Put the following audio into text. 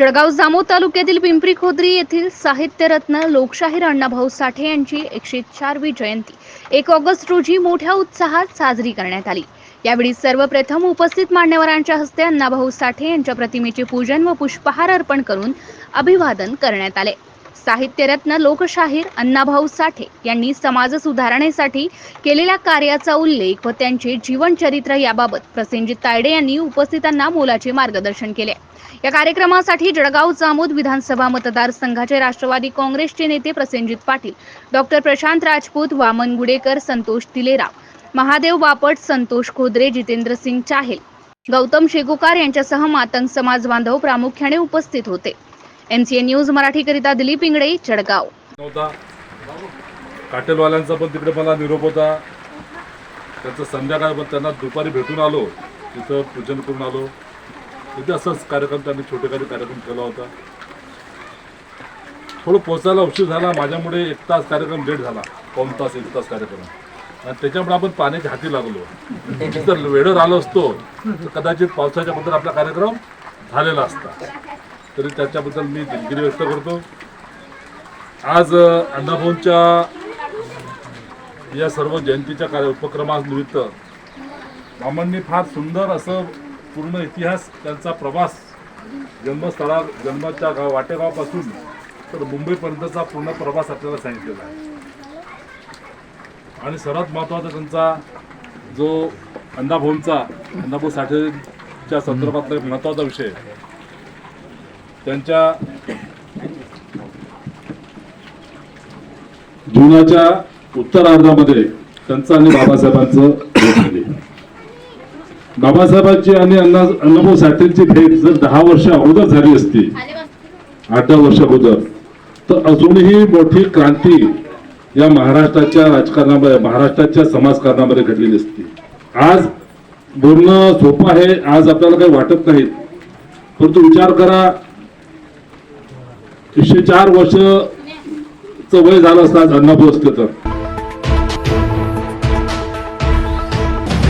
जळगाव जामोद तालुक्यातील पिंपरी खोदरी येथील साहित्यरत्न लोकशाहीर अण्णाभाऊ साठे यांची एकशे चारवी जयंती. एक ऑगस्ट रोजी मोठ्या उत्साहात साजरी करण्यात आली. यावेळी सर्वप्रथम उपस्थित मान्यवरांच्या हस्ते अण्णाभाऊ साठे यांच्या प्रतिमेचे पूजन व पुष्पहार अर्पण करून अभिवादन करण्यात आले. साहित्यरत्न लोकशाहीर अण्णाभाऊ साठे यांनी समाज सुधारणेसाठी केलेल्या कार्याचा उल्लेख व त्यांचे जीवनचरित्र याबाबत प्रसेनजित तायडे यांनी उपस्थितांना मोलाचे मार्गदर्शन केले. या कार्यक्रमासाठी जळगाव जामोद विधानसभा मतदारसंघाचे राष्ट्रवादी काँग्रेसचे नेते प्रसेनजित पाटील डॉक्टर प्रशांत राजपूत वामन गुडेकर संतोष तिलेराव महादेव बापट संतोष खोदरे जितेंद्र सिंग चाहेल गौतम शेगुकार यांच्यासह मातंग समाज बांधव प्रामुख्याने उपस्थित होते. एनसीए न्यूज मराठीकरिता दिलीप इंगडे चडगाव काटेलवाल्यांचा पण तिकडे मला निरोप होता. त्यांचं संध्याकाळ पण त्यांना दुपारी भेटून आलो. तिथं पूजन करून आलो. इथे असाच कार्यक्रम त्यांनी छोटे काही कार्यक्रम केला होता. थोडं पोचायला उशीर झाला माझ्यामुळे एक तास कार्यक्रम लेट झाला. पाऊन तास एक तास कार्यक्रम. आणि त्याच्यामुळे आपण पाण्याच्या हाती लागलो. जर वेळेवर आलो असतो तर कदाचित पावसाच्या बद्दल आपला कार्यक्रम झालेला असता. तरी त्याच्याबद्दल मी दिलगिरी व्यक्त करतो. आज अण्णाभाऊंच्या या सर्व जयंतीच्या कार्य उपक्रमानिमित्त मामांनी फार सुंदर असं पूर्ण इतिहास त्यांचा प्रवास जन्मस्थळा जन्माच्या गाव वाटेगावपासून तर मुंबईपर्यंतचा पूर्ण प्रवास आपल्याला सांगितलेला आहे. आणि सर्वात महत्त्वाचा त्यांचा जो अण्णाभाऊंचा अण्णाभाऊ साठेच्या संदर्भातला एक महत्त्वाचा विषय त्यांच्या जीवनाच्या उत्तरार्धामध्ये त्यांचं आणि बाबासाहेबांचं भेट बाबासाहेबांची आणि अण्णा अण्णाभाऊ साठेंची भेट जर दहा वर्ष अगोदर झाली असती आठ दहा वर्ष अगोदर तर अजूनही मोठी क्रांती या महाराष्ट्राच्या राजकारणामध्ये महाराष्ट्राच्या समाजकारणामध्ये घडलेली असती. आज बोलणं सोपं आहे आज आपल्याला काही वाटत नाही. परंतु विचार करा एकशे चार वर्ष वय झालं असतं आज अण्णाभाऊ असते तर.